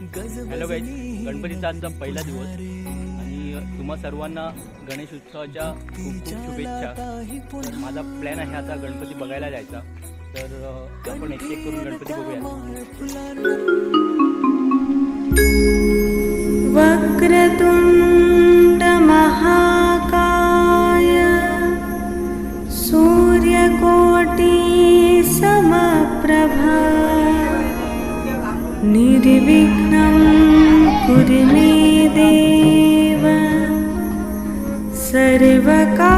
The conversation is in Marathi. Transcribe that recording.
हॅलो गाईज गणपतीचा आजचा पहिला दिवस. आणि तुम्हा सर्वांना गणेश उत्सवाच्या खूप खूप शुभेच्छा. तर माझा प्लॅन आहे आता गणपती बघायला जायचा. तर आपण एक एक करून गणपती बघूया. वक्रतुंड महाकाय सूर्यकोटी समप्रभा। निर्विघ्नं कुरु मे देव सर्वकार्येषु